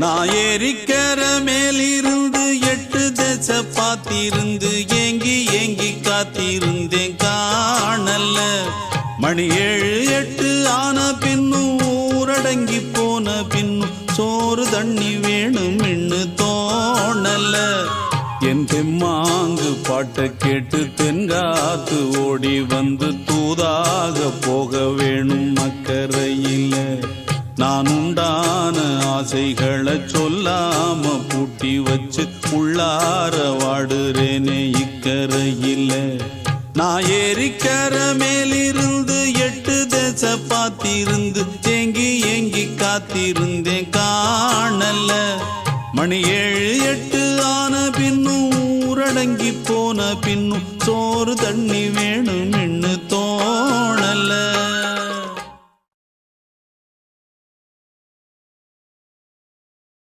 நான் ஏரிக்கர மேலிருந்து எட்டு தச பார்த்திருந்து ஏங்கி ஏங்கி காத்திருந்தேன் காணல்ல. மணி ஏழு எட்டு ஆன பின்னும் ஊரடங்கி போன பின்னும் சோறு தண்ணி வேணும் இன்னு தோணல என் தெம்மாங்கு பாட்டை கேட்டு தென்காத்து ஓடி வந்து தூதாக போக வேணும் அக்கறையில நான் உண்டான ஆசைகளை சொல்லாம பூட்டி வச்சு உள்ளார வாடுறேனே இக்கரையில. நான் ஏரிக்கர மேலிருந்து எட்டு தேச பார்த்திருந்து எங்கி ஏங்கி காத்திருந்தேன் காணல. மணி ஏழு எட்டு ஆன பின்னும் ஊரடங்கி போன பின்னும் சோறு தண்ணி வேணும்